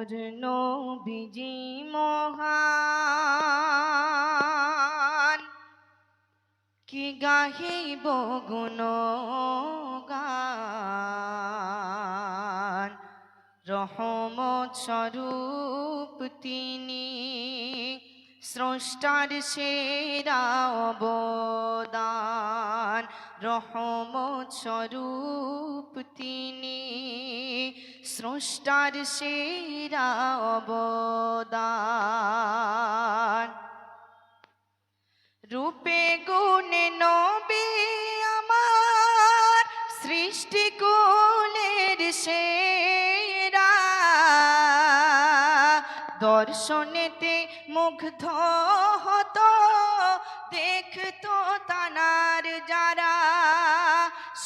মোর নবীজি মহান। কি গাহিব গুণ গান রহমত স্বরূপ তিনি স্রষ্টার সেরা অবদান। রহমত স্বরূপ তিনি স্রষ্টার সেরা অবদান। রূপে গুণে নবী আমার, সৃষ্টি কুলের সেরা। দর্শনেতে মুগ্ধ হতো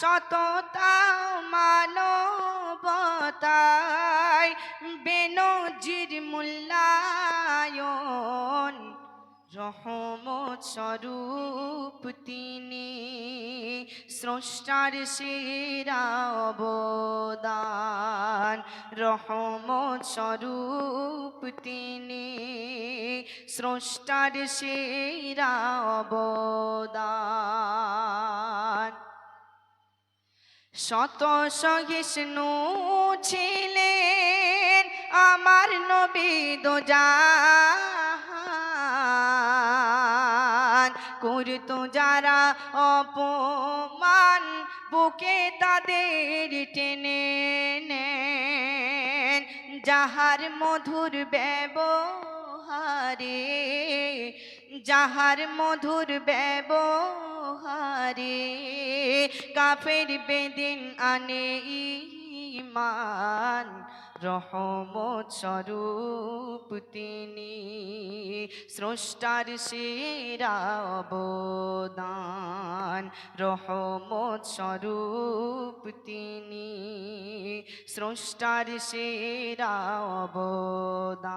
সততা, মানবতায় বেনজির মূল্যায়ন। রহমত স্বরূপ তিনি, স্রষ্টার সেরা অবদান। রহমত স্বরূপ তিনি, স্রষ্টার সেরা অবদান। শত সহিষ্ণু ছিলেন আমার নবী দোজাহান করতো যারা অপমান বুকে তাদের টেনে নেন, যাহার মধুর ব্যবহারে যাহার মধুর ব্যবহারে কাফের বেদিন আনে ইমান রহমত স্বরূপ তিনি স্রষ্টার সেরা অবদান, রহমত স্বরূপ তিনি স্রষ্টার সেরা অবদান।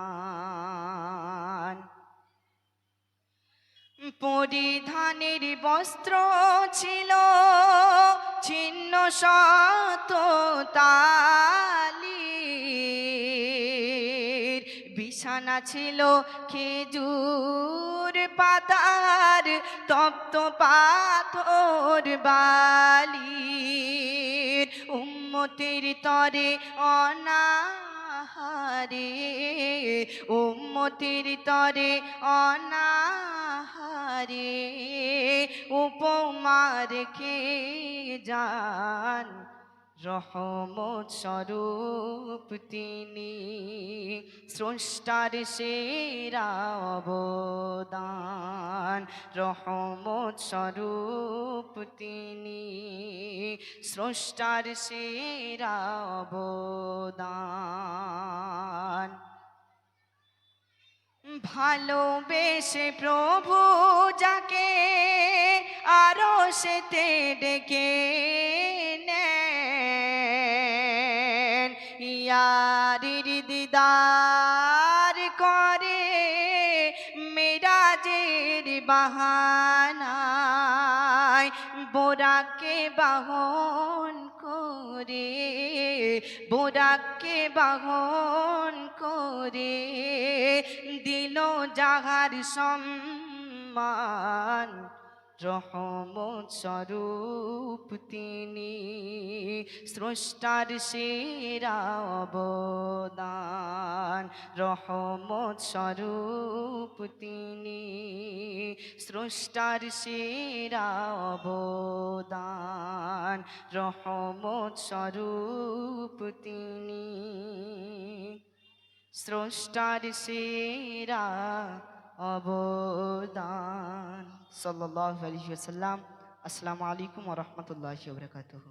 পরিধানের বস্ত্র ছিল, ছিন্ন তালির। বিছানা ছিল খেজুর পাতার, তপ্ত পাথর বালির। উম্মতের তরে অনাহারে, উম্মতির তরে অনাহারে উপমার কে যান রহমত স্বরূপ তিনি স্রষ্টার সেরা অবদান। রহমত স্বরূপ তিনি স্রষ্টার সেরা অবদান। ভালোবেসে প্রভু যাকে আরও সেতে ডেকে নেন। দিদার করে মেরাজের বাহানায় বোরাকে বাহন করে বোরাকে বাহন করে যাহার সম্মান, রহমত স্বরূপ তিনি স্রষ্টার সেরা অবদান, রহমত স্বরূপ তিনি স্রষ্টার সেরা অবদান, রহমত স্বরূপ তিনি স্রষ্টার সেরা অবদান। সাল্লাহ আলাইহি আসসালামু আলাইকুম রহমতুল্লাহ বারাকাতুহু।